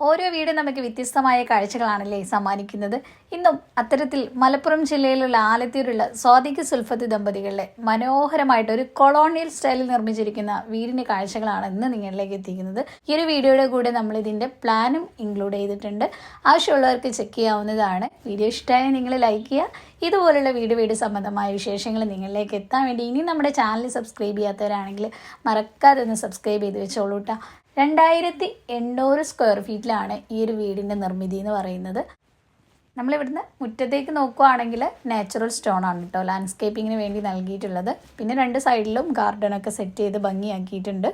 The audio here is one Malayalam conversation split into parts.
ഓരോ വീടും നമുക്ക് വ്യത്യസ്തമായ കാഴ്ചകളാണല്ലേ സമ്മാനിക്കുന്നത്. ഇന്നും അത്തരത്തിൽ മലപ്പുറം ജില്ലയിലുള്ള ആലത്തൂരുള്ള സ്വാതിക് സുൽഫത്ത് ദമ്പതികളുടെ മനോഹരമായിട്ട് ഒരു കൊളോണിയൽ സ്റ്റൈലിൽ നിർമ്മിച്ചിരിക്കുന്ന വീടിന്റെ കാഴ്ചകളാണ് ഇന്ന് നിങ്ങളിലേക്ക് എത്തിക്കുന്നത്. ഈ ഒരു വീഡിയോയുടെ കൂടെ നമ്മൾ ഇതിന്റെ പ്ലാനും ഇൻക്ലൂഡ് ചെയ്തിട്ടുണ്ട്. ആവശ്യമുള്ളവർക്ക് ചെക്ക് ചെയ്യാവുന്നതാണ്. വീഡിയോ ഇഷ്ടമായ നിങ്ങൾ ലൈക്ക് ചെയ്യുക. ഇതുപോലുള്ള വീട് വീട് സംബന്ധമായ വിശേഷങ്ങൾ നിങ്ങളിലേക്ക് എത്താൻ വേണ്ടി ഇനി നമ്മുടെ ചാനൽ സബ്സ്ക്രൈബ് ചെയ്യാത്തവരാണെങ്കിൽ മറക്കാതെ ഒന്ന് സബ്സ്ക്രൈബ് ചെയ്ത് വെച്ചോളൂ കേട്ടോ രണ്ടായിരത്തി എണ്ണൂറ് സ്ക്വയർ ഫീറ്റിലാണ് ഈ ഒരു വീടിന്റെ നിർമ്മിതി എന്ന് പറയുന്നത്. നമ്മളിവിടുന്ന് മുറ്റത്തേക്ക് നോക്കുവാണെങ്കിൽ നാച്ചുറൽ സ്റ്റോൺ ആണ് കേട്ടോ ലാൻഡ്സ്കേപ്പിങ്ങിന് വേണ്ടി നൽകിയിട്ടുള്ളത്. പിന്നെ രണ്ട് സൈഡിലും ഗാർഡനൊക്കെ സെറ്റ് ചെയ്ത് ഭംഗിയാക്കിയിട്ടുണ്ട്.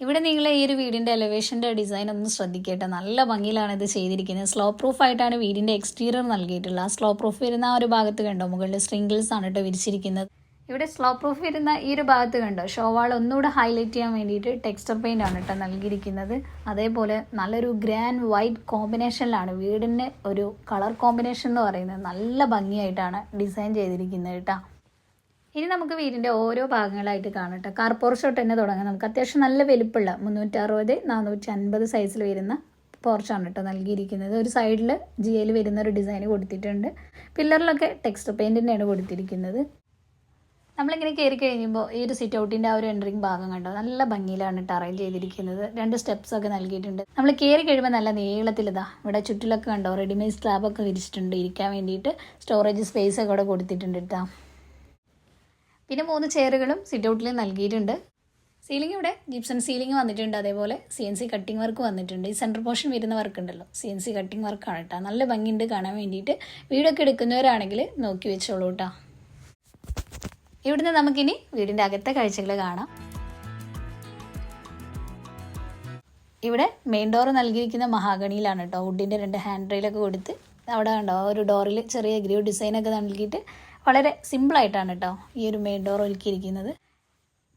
ഇവിടെ നിങ്ങൾ ഈ ഒരു വീടിന്റെ എലവേഷന്റെ ഡിസൈൻ ഒന്ന് ശ്രദ്ധിക്കട്ടെ. നല്ല ഭംഗിയിലാണ് ഇത് ചെയ്തിരിക്കുന്നത്. സ്ലോ പ്രൂഫ് ആയിട്ടാണ് വീടിന്റെ എക്സ്റ്റീരിയർ നൽകിയിട്ടുള്ളത്. ആ സ്ലോ പ്രൂഫ് വരുന്ന ആ ഒരു ഭാഗത്ത് കണ്ടോ? മുകളിൽ സ്ട്രിംഗിൾസ് ആണ് കേട്ടോ വിരിച്ചിരിക്കുന്നത്. ഇവിടെ സ്ലോ പ്രൂഫ് വരുന്ന ഈ ഒരു ഭാഗത്ത് കണ്ടോ? ഷോവാൾ ഒന്നുകൂടെ ഹൈലൈറ്റ് ചെയ്യാൻ വേണ്ടിയിട്ട് ടെക്സ്റ്റർ പെയിന്റ് ആണ് കേട്ടോ നൽകിയിരിക്കുന്നത്. അതേപോലെ നല്ലൊരു ഗ്രാൻഡ് വൈറ്റ് കോമ്പിനേഷനിലാണ് വീടിന്റെ ഒരു കളർ കോമ്പിനേഷൻ എന്ന് പറയുന്നത്. നല്ല ഭംഗിയായിട്ടാണ് ഡിസൈൻ ചെയ്തിരിക്കുന്നത് കേട്ടോ ഇനി നമുക്ക് വീടിന്റെ ഓരോ ഭാഗങ്ങളായിട്ട് കാണട്ടെ കാർ ഷോട്ട് തന്നെ തുടങ്ങാം. നമുക്ക് അത്യാവശ്യം നല്ല വലുപ്പമുള്ള മുന്നൂറ്റി അറുപത് നാനൂറ്റി അൻപത് സൈസിൽ വരുന്ന പോർച്ചാണ് കേട്ടോ നൽകിയിരിക്കുന്നത്. ഒരു സൈഡിൽ ജിയയിൽ വരുന്ന ഒരു ഡിസൈൻ കൊടുത്തിട്ടുണ്ട്. പില്ലറിലൊക്കെ ടെക്സ്റ്റ് പെയിന്റിന്റെയാണ് കൊടുത്തിരിക്കുന്നത്. നമ്മളിങ്ങനെ കയറി കഴിയുമ്പോൾ ഈ ഒരു സിറ്റ് ഔട്ടിന്റെ ആ ഒരു എൻട്രിങ് ഭാഗം കണ്ടോ? നല്ല ഭംഗിയിലാണ് കേട്ടോ അറേഞ്ച് ചെയ്തിരിക്കുന്നത്. രണ്ട് സ്റ്റെപ്സ് ഒക്കെ നൽകിയിട്ടുണ്ട്. നമ്മൾ കയറി കഴിയുമ്പോൾ നല്ല നീളത്തിലിതാ ഇവിടെ ചുറ്റിലൊക്കെ കണ്ടോ? റെഡിമെയ്ഡ് സ്ലാബൊക്കെ വിരിച്ചിട്ടുണ്ട്. ഇരിക്കാൻ വേണ്ടിയിട്ട് സ്റ്റോറേജ് സ്പേസ് ഒക്കെ ഇവിടെ കൊടുത്തിട്ടുണ്ട് കേട്ടോ പിന്നെ മൂന്ന് ചെയറുകളും സിറ്റ് ഔട്ടിൽ നൽകിയിട്ടുണ്ട്. സീലിംഗ് ഇവിടെ ജിപ്സൺ സീലിംഗ് വന്നിട്ടുണ്ട്. അതേപോലെ C N C cutting work വന്നിട്ടുണ്ട്. ഈ സെന്റർ പോർഷൻ വരുന്ന വർക്ക് ഉണ്ടല്ലോ. സി എൻ സി കട്ടിംഗ് വർക്കാണ് കേട്ടോ നല്ല ഭംഗിയുണ്ട് കാണാൻ വേണ്ടിയിട്ട്. വീടൊക്കെ എടുക്കുന്നവരാണെങ്കിൽ നോക്കി വെച്ചോളൂ കേട്ടോ ഇവിടുന്ന് നമുക്കിനി വീടിന്റെ അകത്തെ കാഴ്ചകൾ കാണാം. ഇവിടെ മെയിൻ ഡോർ നൽകിയിരിക്കുന്ന മഹാഗണിയിലാണ് കേട്ടോ. വുഡിന്റെ രണ്ട് ഹാൻഡ് റെയിലൊക്കെ കൊടുത്ത് അവിടെ കണ്ടോ ഒരു ഡോറിൽ ചെറിയ ഗ്രൂ ഡിസൈനൊക്കെ നൽകിയിട്ട് വളരെ സിമ്പിളായിട്ടാണ് കേട്ടോ ഈ ഒരു മെയിൻ ഡോർ ഒരുക്കിയിരിക്കുന്നത്.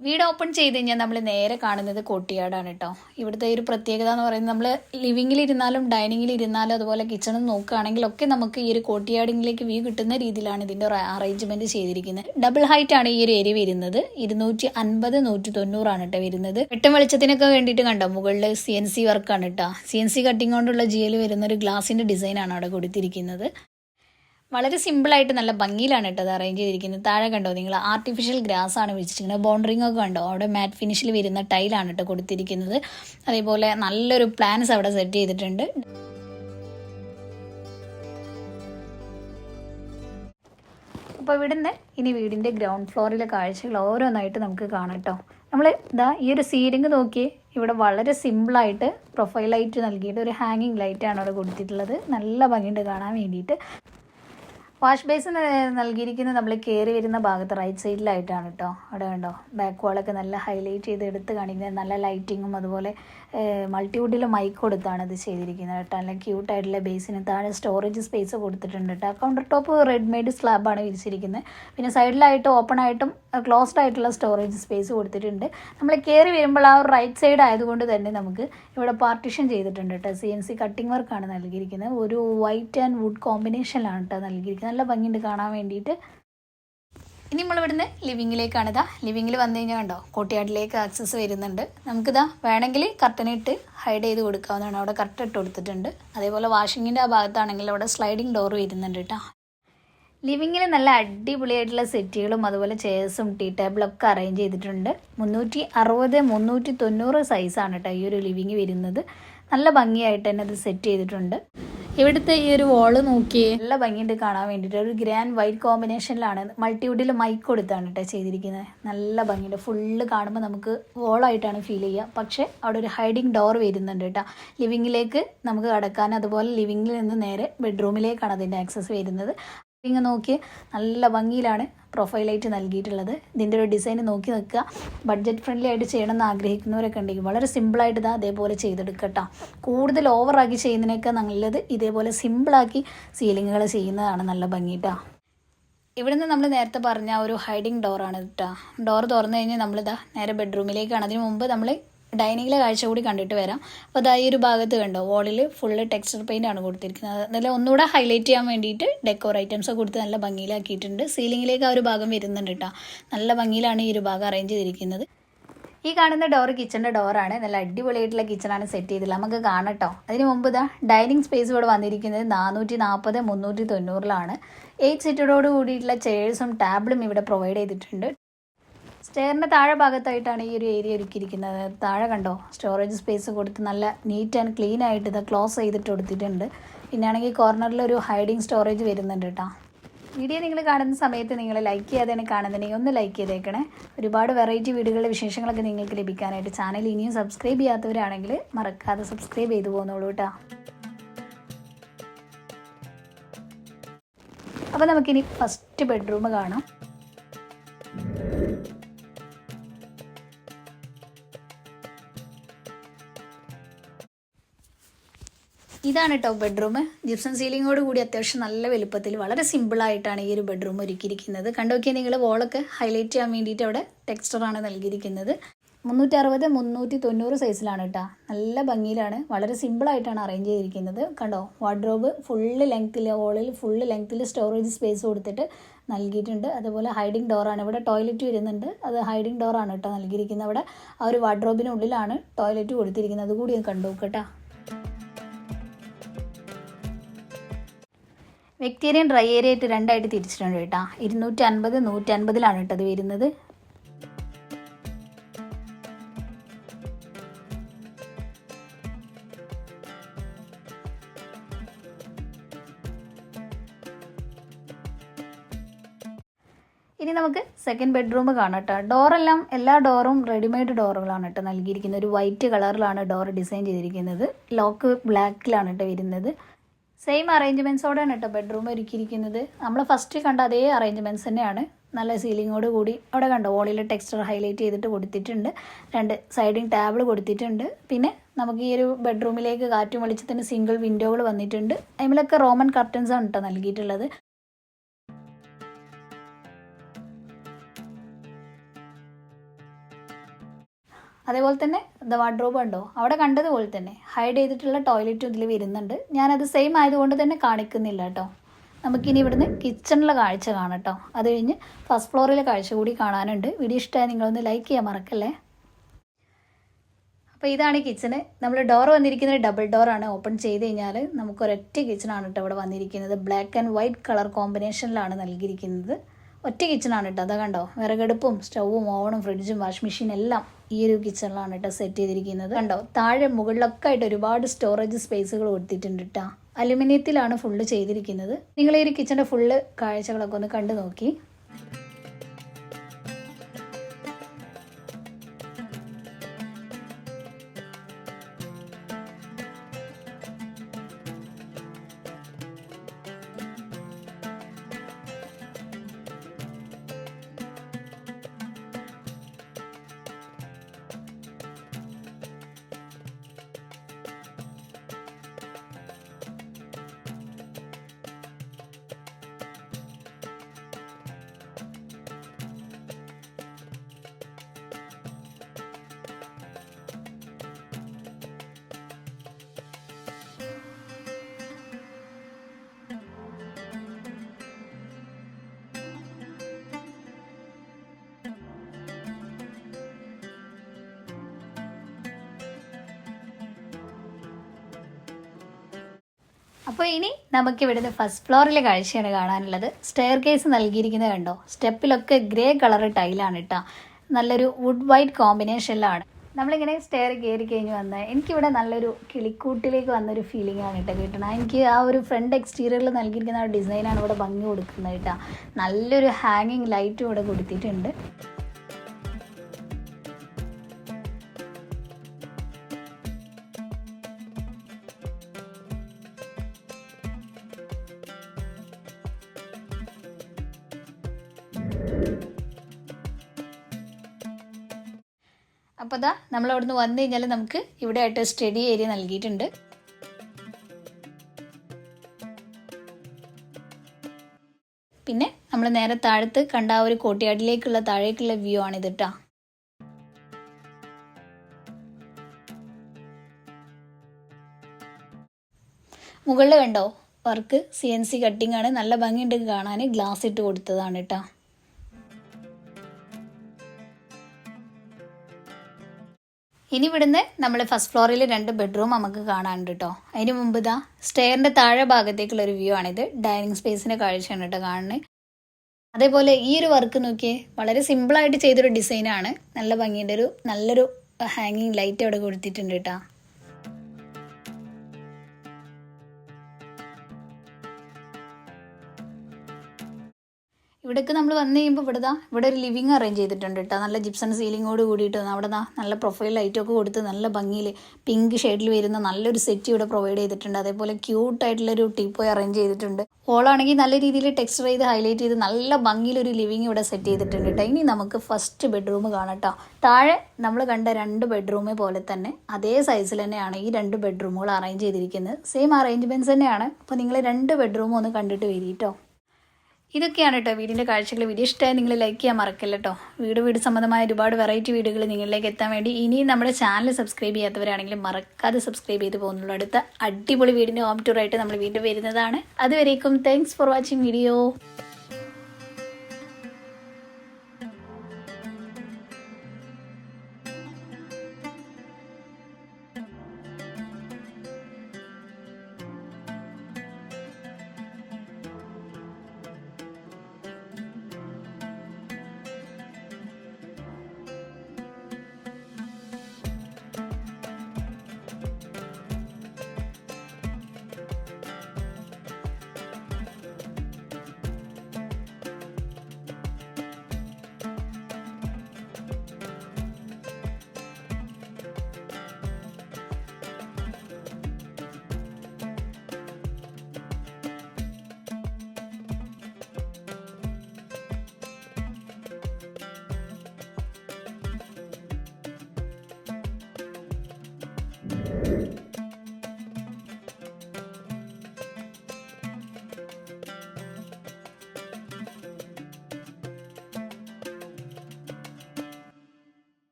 വീട് ഓപ്പൺ ചെയ്ത് കഴിഞ്ഞാൽ നമ്മൾ നേരെ കാണുന്നത് കോട്ടിയാടാണ് കേട്ടോ. ഇവിടുത്തെ ഒരു പ്രത്യേകത എന്ന് പറയുന്നത് നമ്മൾ ലിവിങ്ങിൽ ഇരുന്നാലും ഡൈനിങ്ങിൽ ഇരുന്നാലും അതുപോലെ കിച്ചണിൽ നോക്കുകയാണെങ്കിലൊക്കെ നമുക്ക് ഈ ഒരു കോട്ടിയാടിങ്ങിലേക്ക് വ്യൂ കിട്ടുന്ന രീതിയിലാണ് ഇതിന്റെ അറേഞ്ച്മെന്റ് ചെയ്തിരിക്കുന്നത്. ഡബിൾ ഹൈറ്റ് ആണ് ഈ ഒരു ഏരിയ വരുന്നത്. ഇരുന്നൂറ്റി അൻപത് നൂറ്റി തൊണ്ണൂറാണ് കേട്ടോ വരുന്നത്. വെട്ടം വെളിച്ചത്തിനൊക്കെ വേണ്ടിയിട്ട് കണ്ടോ? മുകളിൽ സി എൻ സി വർക്കാണ് കേട്ടോ. സി എൻ സി കട്ടിങ് കൊണ്ടുള്ള ജിയിൽ വരുന്ന ഒരു ഗ്ലാസിന്റെ ഡിസൈനാണ് അവിടെ കൊടുത്തിരിക്കുന്നത്. വളരെ സിമ്പിളായിട്ട് നല്ല ഭംഗിയിലാണ് കേട്ടോ അത് അറേഞ്ച് ചെയ്തിരിക്കുന്നത്. താഴെ കണ്ടോ നിങ്ങൾ ആർട്ടിഫിഷ്യൽ ഗ്രാസ് ആണ് വെച്ചിരിക്കുന്നത് ബൗണ്ടറിങ് ഒക്കെ കണ്ടോ? അവിടെ മാറ്റ് ഫിനിഷിൽ വരുന്ന ടൈലാണ് കേട്ടോ കൊടുത്തിരിക്കുന്നത്. അതേപോലെ നല്ലൊരു പ്ലാൻസ് അവിടെ സെറ്റ് ചെയ്തിട്ടുണ്ട്. അപ്പോൾ ഇവിടുന്ന് ഇനി വീടിന്റെ ഗ്രൗണ്ട് ഫ്ലോറിലെ കാഴ്ചകൾ ഓരോന്നായിട്ട് നമുക്ക് കാണാം കേട്ടോ. നമ്മൾ ഇതാ ഈ ഒരു സീലിംഗ് നോക്കിയേ ഇവിടെ വളരെ സിമ്പിളായിട്ട് പ്രൊഫൈൽ ലൈറ്റ് നൽകിയിട്ട് ഒരു ഹാങ്ങിങ് ലൈറ്റാണ് അവിടെ കൊടുത്തിട്ടുള്ളത്. നല്ല ഭംഗിയുണ്ട് കാണാൻ വേണ്ടിയിട്ട്. വാഷ് ബേസിൻ നൽകിയിരിക്കുന്നത് നമ്മൾ കയറി വരുന്ന ഭാഗത്ത് റൈറ്റ് സൈഡിലായിട്ടാണ് കേട്ടോ അവിടെ കണ്ടോ? ബാക്ക് വാളൊക്കെ നല്ല ഹൈലൈറ്റ് ചെയ്ത് എടുത്ത് കാണിക്കുന്നത്. നല്ല ലൈറ്റിങ്ങും അതുപോലെ മൾട്ടിവുഡിൽ മൈക്ക് കൊടുത്താണ് ഇത് ചെയ്തിരിക്കുന്നത് കേട്ടോ. നല്ല ക്യൂട്ടായിട്ടുള്ള ബേസിന് താഴെ സ്റ്റോറേജ് സ്പേസ് കൊടുത്തിട്ടുണ്ട് കേട്ടോ കൗണ്ടർ ടോപ്പ് റെഡിമെയ്ഡ് സ്ലാബാണ് വിരിച്ചിരിക്കുന്നത്. പിന്നെ സൈഡിലായിട്ട് ഓപ്പൺ ആയിട്ടും ക്ലോസ്ഡ് ആയിട്ടുള്ള സ്റ്റോറേജ് സ്പേസ് കൊടുത്തിട്ടുണ്ട്. നമ്മൾ കയറി വരുമ്പോൾ ആ ഒരു റൈറ്റ് സൈഡ് ആയതുകൊണ്ട് തന്നെ നമുക്ക് ഇവിടെ പാർട്ടിഷൻ ചെയ്തിട്ടുണ്ട് കേട്ടോ സി എൻ സി കട്ടിംഗ് വർക്കാണ് നൽകിയിരിക്കുന്നത്. ഒരു വൈറ്റ് ആൻഡ് വുഡ് കോമ്പിനേഷനിലാണ് കേട്ടോ നൽകിയിരിക്കുന്നത്. നല്ല ഭംഗിയുണ്ട് കാണാൻ വേണ്ടിയിട്ട്. ഇനി നമ്മൾ ഇവിടുന്ന് ലിവിങ്ങിലേക്കാണ് ഇതാ. ലിവിങ്ങിൽ വന്നു കഴിഞ്ഞാൽ കണ്ടോ കോട്ടിയാടിലേക്ക് ആക്സസ് വരുന്നുണ്ട്. നമുക്കിതാ വേണമെങ്കിൽ കർട്ടനിട്ട് ഹൈഡ് ചെയ്ത് കൊടുക്കാവുന്നതാണ്. അവിടെ കർട്ടൻ ഇട്ട് കൊടുത്തിട്ടുണ്ട്. അതേപോലെ വാഷിങ്ങിന്റെ ആ ഭാഗത്താണെങ്കിൽ അവിടെ സ്ലൈഡിങ് ഡോർ വരുന്നുണ്ട് കേട്ടോ. ലിവിങ്ങിൽ നല്ല അടിപൊളിയായിട്ടുള്ള സെറ്റുകളും അതുപോലെ ചെയർസും ടീ ടേബിളൊക്കെ അറേഞ്ച് ചെയ്തിട്ടുണ്ട്. മുന്നൂറ്റി അറുപത് മുന്നൂറ്റി തൊണ്ണൂറ് സൈസാണ് കേട്ടോ ഈ ഒരു ലിവിങ് വരുന്നത്. നല്ല ഭംഗിയായിട്ട് തന്നെ അത് സെറ്റ് ചെയ്തിട്ടുണ്ട്. ഇവിടുത്തെ ഈ ഒരു വോൾ നോക്കിയേ നല്ല ഭംഗിയുണ്ട് കാണാൻ വേണ്ടിയിട്ട്. ഒരു ഗ്രാൻഡ് വൈറ്റ് കോമ്പിനേഷനിലാണ് മൾട്ടിവുഡിൽ മൈക്ക് കൊടുത്താണ് കേട്ടോ ചെയ്തിരിക്കുന്നത്. നല്ല ഭംഗിയുണ്ട്. ഫുള്ള് കാണുമ്പോൾ നമുക്ക് വോളായിട്ടാണ് ഫീൽ ചെയ്യുക. പക്ഷേ അവിടെ ഒരു ഹൈഡിങ് ഡോർ വരുന്നുണ്ട് കേട്ടോ. ലിവിങ്ങിലേക്ക് നമുക്ക് കടക്കാൻ അതുപോലെ ലിവിങ്ങിൽ നിന്ന് നേരെ ബെഡ്റൂമിലേക്കാണ് അതിന്റെ ആക്സസ് വരുന്നത്. ഇങ്ങ് നോക്കി നല്ല ഭംഗിയിലാണ് പ്രൊഫൈലായിട്ട് നൽകിയിട്ടുള്ളത്. ഇതിന്റെ ഒരു ഡിസൈൻ നോക്കി നിൽക്കുക. ബഡ്ജറ്റ് ഫ്രണ്ട്ലി ആയിട്ട് ചെയ്യണമെന്ന് ആഗ്രഹിക്കുന്നവരൊക്കെ ഉണ്ടെങ്കിൽ വളരെ സിമ്പിളായിട്ട് ഇതാ അതേപോലെ ചെയ്തെടുക്കട്ടോ. കൂടുതൽ ഓവറാക്കി ചെയ്യുന്നതിനൊക്കെ നല്ലത് ഇതേപോലെ സിമ്പിളാക്കി സീലിങ്ങുകൾ ചെയ്യുന്നതാണ് നല്ല ഭംഗിട്ടാ. ഇവിടുന്ന് നമ്മൾ നേരത്തെ പറഞ്ഞ ഒരു ഹൈഡിങ് ഡോറാണ് കേട്ടോ ഡോർ തുറന്നു കഴിഞ്ഞാൽ നമ്മളിതാ നേരെ ബെഡ്റൂമിലേക്കാണ് അതിന് മുമ്പ് നമ്മൾ ഡൈനിങ്ങിലെ കാഴ്ച കൂടി കണ്ടിട്ട് വരാം. അപ്പോൾ അതാ ഈ ഒരു ഭാഗത്ത് കണ്ടോ വാളിൽ ഫുള്ള് ടെക്സ്ചർ പെയിന്റ് ആണ് കൊടുത്തിരിക്കുന്നത്. നല്ല ഒന്നുകൂടെ ഹൈലൈറ്റ് ചെയ്യാൻ വേണ്ടിയിട്ട് ഡെക്കോർ ഐറ്റംസ് കൊടുത്ത് നല്ല ഭംഗിയിലാക്കിയിട്ടുണ്ട്. സീലിങ്ങിലേക്ക് ആ ഒരു ഭാഗം വരുന്നുണ്ട് കേട്ടോ നല്ല ഭംഗിയിലാണ് ഈ ഒരു ഭാഗം അറേഞ്ച് ചെയ്തിരിക്കുന്നത്. ഈ കാണുന്ന ഡോർ കിച്ചണിന്റെ ഡോറാണ് നല്ല അടിപൊളിയായിട്ടുള്ള കിച്ചണാണ് സെറ്റ് ചെയ്തില്ല നമുക്ക് കാണട്ടോ അതിന് മുമ്പ് ഇതാ ഡൈനിങ് സ്പേസ് ഇവിടെ വന്നിരിക്കുന്നത് നാനൂറ്റി നാൽപ്പത് മുന്നൂറ്റി തൊണ്ണൂറിലാണ്. എയ്റ്റ് സീറ്ററോട് കൂടിയിട്ടുള്ള ചെയേഴ്സും ടാബിളും ഇവിടെ പ്രൊവൈഡ് ചെയ്തിട്ടുണ്ട്. സ്റ്റെയറിന്റെ താഴെ ഭാഗത്തായിട്ടാണ് ഈ ഒരു ഏരിയ ഒരുക്കിയിരിക്കുന്നത്. താഴെ കണ്ടോ? സ്റ്റോറേജ് സ്പേസ് കൊടുത്ത് നല്ല നീറ്റ് ആൻഡ് ക്ലീൻ ആയിട്ട് ഇത് ക്ലോസ് ചെയ്തിട്ട് കൊടുത്തിട്ടുണ്ട്. പിന്നാണെങ്കിൽ കോർണറിൽ ഒരു ഹൈഡിങ് സ്റ്റോറേജ് വരുന്നുണ്ട് കേട്ടോ. വീഡിയോ നിങ്ങൾ കാണുന്ന സമയത്ത് നിങ്ങൾ ലൈക്ക് ചെയ്യാതെയാണ് കാണുന്നുണ്ടെങ്കിൽ ഒന്ന് ലൈക്ക് ചെയ്തേക്കണേ. ഒരുപാട് വെറൈറ്റി വീടുകളുടെ വിശേഷങ്ങളൊക്കെ നിങ്ങൾക്ക് ലഭിക്കാനായിട്ട് ചാനൽ ഇനിയും സബ്സ്ക്രൈബ് ചെയ്യാത്തവരാണെങ്കിൽ മറക്കാതെ സബ്സ്ക്രൈബ് ചെയ്തു പോകുന്നുള്ളൂ കേട്ടോ. അപ്പോൾ നമുക്കിനി ഫസ്റ്റ് ബെഡ്റൂം കാണാം. ഇതാണ് കേട്ടോ ബെഡ്റൂം ജിപ്സം സീലിങ്ങോട് കൂടി അത്യാവശ്യം നല്ല വലുപ്പത്തിൽ വളരെ സിമ്പിളായിട്ടാണ് ഈ ഒരു ബെഡ്റൂം ഒരുക്കിയിരിക്കുന്നത്. കണ്ടോക്കിയാൽ നിങ്ങൾ വോളൊക്കെ ഹൈലൈറ്റ് ചെയ്യാൻ വേണ്ടിയിട്ട് അവിടെ ടെക്സ്ചറാണ് നൽകിയിരിക്കുന്നത്. മുന്നൂറ്റി അറുപത് മുന്നൂറ്റി തൊണ്ണൂറ് സൈസിലാണ് കേട്ടോ നല്ല ഭംഗിയിലാണ്. വളരെ സിമ്പിളായിട്ടാണ് അറേഞ്ച് ചെയ്തിരിക്കുന്നത്. കണ്ടോ? വാർഡ്രോബ് ഫുള്ള് ലെങ്ത്തിൽ ഹോളിൽ ഫുള്ള് ലെങ്ത്തിൽ സ്റ്റോറേജ് സ്പേസ് കൊടുത്തിട്ട് നൽകിയിട്ടുണ്ട്. അതുപോലെ ഹൈഡിങ് ഡോറാണ് ഇവിടെ ടോയ്ലറ്റ് വരുന്നുണ്ട്. അത് ഹൈഡിങ് ഡോറാണ് കേട്ടോ നൽകിയിരിക്കുന്നത്. അവിടെ ആ ഒരു വാർഡ്രോബിനുള്ളിലാണ് ടോയ്ലറ്റ് കൊടുത്തിരിക്കുന്നത്. അതുകൂടി കണ്ടു കേട്ടോ വെക്ടീരിയൻ ഡ്രൈ ഏരിയ ആയിട്ട് രണ്ടായിട്ട് തിരിച്ചിട്ടുണ്ട് കേട്ടോ. ഇരുന്നൂറ്റി അൻപത് നൂറ്റി അൻപതിലാണ് കേട്ടത് വരുന്നത്. ഇനി നമുക്ക് സെക്കൻഡ് ബെഡ്റൂം കാണാം കേട്ടോ. ഡോറെല്ലാം എല്ലാ ഡോറും റെഡിമെയ്ഡ് ഡോറുകളാണ് കേട്ടോ നൽകിയിരിക്കുന്നത്. ഒരു വൈറ്റ് കളറിലാണ് ഡോർ ഡിസൈൻ ചെയ്തിരിക്കുന്നത്. ലോക്ക് ബ്ലാക്കിലാണ് കേട്ടോ വരുന്നത്. സെയിം അറേഞ്ച്മെന്റ്സോടെയാണ് കേട്ടോ ബെഡ്റൂം ഒരുക്കിയിരിക്കുന്നത്. നമ്മൾ ഫസ്റ്റ് കണ്ട അതേ അറേഞ്ച്മെന്റ്സ് തന്നെയാണ്. നല്ല സീലിങ്ങോട് കൂടി. അവിടെ കണ്ടോ വോളിൽ ടെക്സ്ചർ ഹൈലൈറ്റ് ചെയ്തിട്ട് കൊടുത്തിട്ടുണ്ട്. രണ്ട് സൈഡിങ് ടാബിൾ കൊടുത്തിട്ടുണ്ട്. പിന്നെ നമുക്ക് ഈ ഒരു ബെഡ്റൂമിലേക്ക് കാറ്റും വെളിച്ചത്തിന് സിംഗിൾ വിൻഡോകൾ വന്നിട്ടുണ്ട്. അതിലൊക്കെ റോമൻ കർട്ടൻസാണ് കേട്ടോ നൽകിയിട്ടുള്ളത്. അതേപോലെ തന്നെ ദ വാർഡ്രോബ് ഉണ്ടോ? അവിടെ കണ്ടതുപോലെ തന്നെ ഹൈഡ് ചെയ്തിട്ടുള്ള ടോയ്ലറ്റും ഇതിൽ വരുന്നുണ്ട്. ഞാനത് സെയിം ആയതുകൊണ്ട് തന്നെ കാണിക്കുന്നില്ല കേട്ടോ നമുക്കിനി ഇവിടുന്ന് കിച്ചണിലെ കാഴ്ച കാണാം കേട്ടോ അത് കഴിഞ്ഞ് ഫസ്റ്റ് ഫ്ലോറിലെ കാഴ്ച കൂടി കാണാനുണ്ട്. വീഡിയോ ഇഷ്ടമായി നിങ്ങളൊന്ന് ലൈക്ക് ചെയ്യാൻ മറക്കല്ലേ? അപ്പോൾ ഇതാണ് കിച്ചണ് നമ്മൾ ഡോർ വന്നിരിക്കുന്നത് ഡബിൾ ഡോറാണ് ഓപ്പൺ ചെയ്ത് കഴിഞ്ഞാൽ നമുക്കൊരൊറ്റ കിച്ചണാണ് കേട്ടോ ഇവിടെ വന്നിരിക്കുന്നത്. ബ്ലാക്ക് ആൻഡ് വൈറ്റ് കളർ കോമ്പിനേഷനിലാണ് നൽകിയിരിക്കുന്നത്. ഒറ്റ കിച്ചണാണ് കേട്ടോ. അതാ കണ്ടോ? വിറകടുപ്പും സ്റ്റൗവും ഓവണും ഫ്രിഡ്ജും വാഷിംഗ് മെഷീൻ എല്ലാം ഈ ഒരു കിച്ചണിലാണ് കേട്ടോ സെറ്റ് ചെയ്തിരിക്കുന്നത്. കണ്ടോ? താഴെ മുകളിലൊക്കെ ആയിട്ട് ഒരുപാട് സ്റ്റോറേജ് സ്പേസുകൾ കൊടുത്തിട്ടുണ്ട് കേട്ടോ അലുമിനിയത്തിലാണ് ഫുള്ള് ചെയ്തിരിക്കുന്നത്. നിങ്ങൾ ഈ ഒരു കിച്ചണിന്റെ ഫുള്ള് കാഴ്ചകളൊക്കെ ഒന്ന് കണ്ടു നോക്കി. അപ്പോൾ ഇനി നമുക്ക് ഇവിടുന്ന് ഫസ്റ്റ് ഫ്ലോറിലെ കാഴ്ചയാണ് കാണാനുള്ളത്. സ്റ്റെയർ കേസ് നൽകിയിരിക്കുന്നത് കണ്ടോ? സ്റ്റെപ്പിലൊക്കെ ഗ്രേ കളർ ടൈലാണ് കേട്ടോ നല്ലൊരു വുഡ് വൈറ്റ് കോമ്പിനേഷനിലാണ് നമ്മളിങ്ങനെ സ്റ്റെയർ കയറി കഴിഞ്ഞ് വന്ന് എനിക്കിവിടെ നല്ലൊരു കിളിക്കൂട്ടിലേക്ക് വന്നൊരു ഫീലിംഗ് ആണ് കേട്ടോ കിട്ടണം. എനിക്ക് ആ ഒരു ഫ്രണ്ട് എക്സ്റ്റീരിയറിൽ നൽകിയിരിക്കുന്ന ആ ഡിസൈനാണ് ഇവിടെ ഭംഗി കൊടുക്കുന്നത് കേട്ടോ നല്ലൊരു ഹാങ്ങിങ് ലൈറ്റും ഇവിടെ കൊടുത്തിട്ടുണ്ട്. അപ്പോൾ അതാ നമ്മൾ അവിടുന്ന് വന്നു കഴിഞ്ഞാൽ നമുക്ക് ഇവിടെ ആയിട്ട് സ്റ്റഡി ഏരിയ നൽകിയിട്ടുണ്ട്. പിന്നെ നമ്മൾ നേരെ താഴത്ത് കണ്ട ആ ഒരു കോട്ടിയാടിലേക്കുള്ള താഴേക്കുള്ള വ്യൂ ആണ് ഇത് കേട്ടോ മുകളിൽ കണ്ടോ? Work C N C cutting ആണ്. നല്ല ഭംഗിയുണ്ട് കാണാൻ ഗ്ലാസ് ഇട്ട് കൊടുത്തതാണ് കേട്ടോ ഇനി ഇവിടുന്ന് നമ്മൾ ഫസ്റ്റ് ഫ്ലോറിൽ രണ്ട് ബെഡ്റൂം നമുക്ക് കാണാനുണ്ട് കേട്ടോ അതിന് മുമ്പ് ഇതാ സ്റ്റെയറിന്റെ താഴെ ഭാഗത്തേക്കുള്ള ഒരു വ്യൂ ആണിത്. ഡൈനിങ് സ്പേസിന്റെ കാഴ്ചയാണ് കേട്ടോ കാണുന്നത് അതേപോലെ ഈ ഒരു വർക്ക് നോക്കിയേ വളരെ സിമ്പിളായിട്ട് ചെയ്തൊരു ഡിസൈനാണ് നല്ല ഭംഗിയുടെ ഒരു നല്ലൊരു ഹാങ്ങിങ് ലൈറ്റ് അവിടെ കൊടുത്തിട്ടുണ്ട് കേട്ടോ ഇവിടേക്ക് നമ്മൾ വന്നു കഴിയുമ്പോൾ ഇവിടെ ദാ ഇവിടെ ഒരു ലിവിങ് അറേഞ്ച് ചെയ്തിട്ടുണ്ട് കേട്ടോ നല്ല ജിപ്സൺ സീലിങ്ങോട് കൂടിയിട്ട് അവിടെ ദാ നല്ല പ്രൊഫൈൽ ലൈറ്റൊക്കെ കൊടുത്ത് നല്ല ഭംഗിയിൽ പിങ്ക് ഷെയ്ഡിൽ വരുന്ന നല്ലൊരു സെറ്റ് ഇവിടെ പ്രൊവൈഡ് ചെയ്തിട്ടുണ്ട്. അതേപോലെ ക്യൂട്ടായിട്ടുള്ളൊരു ടീപ്പോയി അറേഞ്ച് ചെയ്തിട്ടുണ്ട്. ഹോളാണെങ്കിൽ നല്ല രീതിയിൽ ടെക്സ്ചർ ചെയ്ത് ഹൈലൈറ്റ് ചെയ്ത് നല്ല ഭംഗിയിലൊരു ലിവിങ് ഇവിടെ സെറ്റ് ചെയ്തിട്ടുണ്ട് കേട്ടോ ഇനി നമുക്ക് ഫസ്റ്റ് ബെഡ്റൂം കാണാം കേട്ടോ താഴെ നമ്മൾ കണ്ട രണ്ട് ബെഡ്റൂമെ പോലെ തന്നെ അതേ സൈസിൽ തന്നെയാണ് ഈ രണ്ട് ബെഡ്റൂമുകൾ അറേഞ്ച് ചെയ്തിരിക്കുന്നത്. സെയിം അറേഞ്ച്മെന്റ്സ് തന്നെയാണ്. അപ്പോൾ നിങ്ങൾ രണ്ട് ബെഡ്റൂം ഒന്ന് കണ്ടിട്ട് വരി കേട്ടോ ഇതൊക്കെയാണ് കേട്ടോ വീടിന്റെ കാഴ്ചകൾ. വീഡിയോ ഇഷ്ടമായി നിങ്ങൾ ലൈക്ക് ചെയ്യാൻ മറക്കല്ല കേട്ടോ. വീട് വീട് സംബന്ധമായ ഒരുപാട് വെറൈറ്റി വീഡിയോകൾ നിങ്ങളിലേക്ക് എത്താൻ വേണ്ടി ഇനിയും നമ്മുടെ ചാനൽ സബ്സ്ക്രൈബ് ചെയ്യാത്തവരാണെങ്കിലും മറക്കാതെ സബ്സ്ക്രൈബ് ചെയ്ത് പോകുന്നുള്ളൂ. അടുത്ത അടിപൊളി വീടിന്റെ ഹോം ടൂറായിട്ട് നമ്മൾ വീണ്ടും വരുന്നതാണ്. അതുവരേക്കും താങ്ക്സ് ഫോർ വാച്ചിങ് വീഡിയോ